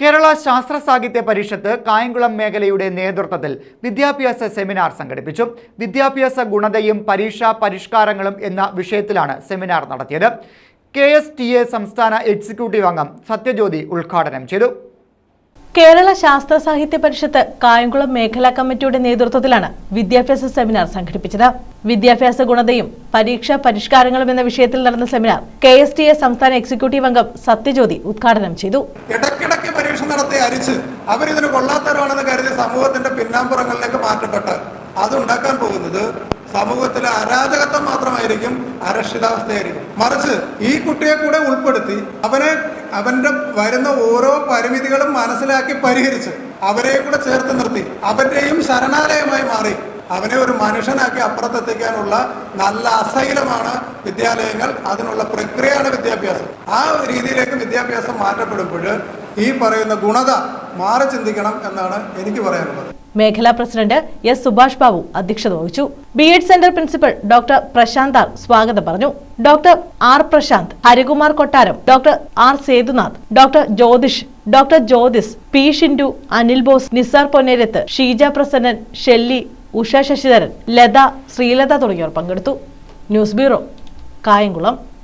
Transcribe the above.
കേരള ശാസ്ത്ര സാഹിത്യ പരിഷത്ത് കായംകുളം മേഖലയുടെ നേതൃത്വത്തിൽ വിദ്യാഭ്യാസ സെമിനാർ സംഘടിപ്പിച്ചു. വിദ്യാഭ്യാസ ഗുണതയും പരീക്ഷാ പരിഷ്കാരങ്ങളും എന്ന വിഷയത്തിലാണ് സെമിനാർ നടത്തിയത്. കെ എസ് ടി എ സംസ്ഥാന എക്സിക്യൂട്ടീവ് അംഗം സത്യജ്യോതി ഉദ്ഘാടനം ചെയ്തു. കേരള ശാസ്ത്ര സാഹിത്യ പരിഷത്ത് കായംകുളം മേഖലാ കമ്മിറ്റിയുടെ നേതൃത്വത്തിലാണ് വിദ്യാഭ്യാസ സെമിനാർ സംഘടിപ്പിച്ചത്. വിദ്യാഭ്യാസ ഗുണതയും പരീക്ഷാ പരിഷ്കാരങ്ങളും എന്ന വിഷയത്തിൽ നടന്ന seminar K S T A സംസ്ഥാന എക്സിക്യൂട്ടീവ് അംഗം സത്യജ്യോതി ഉദ്ഘാടനം ചെയ്തു. പരീക്ഷ നടത്തി അരിച്ച് അവരിതിന് കൊള്ളാത്തവരാണെന്ന് കരുതി സമൂഹത്തിന്റെ പിന്നാമ്പുറങ്ങളിലേക്ക് മാറ്റപ്പെട്ട് അതുണ്ടാക്കാൻ പോകുന്നത് സമൂഹത്തിലെ അരാജകത്വം മാത്രമായിരിക്കും അരക്ഷിതാവസ്ഥയായിരിക്കും. മറിച്ച് ഈ കുട്ടിയെ കൂടെ ഉൾപ്പെടുത്തി അവനെ അവന്റെ വരുന്ന ഓരോ പരിമിതികളും മനസ്സിലാക്കി പരിഹരിച്ച് അവരെ കൂടെ ചേർത്ത് നിർത്തി. അവന്റെയും ശരണാലയമായി മാറി. അവനെ ഒരു മനുഷ്യനാക്കി അപ്പുറത്തെത്തിക്കാനുള്ള നല്ല അസൈലമാണ് വിദ്യാലയങ്ങൾ അതിനുള്ള പ്രക്രിയയാണ് വിദ്യാഭ്യാസം. ആ രീതിയിലേക്ക് വിദ്യാഭ്യാസം മാറ്റപ്പെടുമ്പോൾ ഈ പറയുന്ന ഗുണത മാറി ചിന്തിക്കണം എന്നാണ് എനിക്ക് പറയാനുള്ളത്. മേഖലാ പ്രസിഡന്റ് എസ് സുഭാഷ് ബാബു അധ്യക്ഷത വഹിച്ചു. B Ed centre principal doctor Prashanth R സ്വാഗതം പറഞ്ഞു. Doctor R Prashanth Harikumar Kottaram doctor R Sethunath doctor Jyothish doctor Jyothis P Shindu Anil Bose Nisar Ponnerath Sheeja Prasannan Shelly Usha Sasidharan Latha Sreelatha തുടങ്ങിയവർ പങ്കെടുത്തു. News bureau Kayamkulam.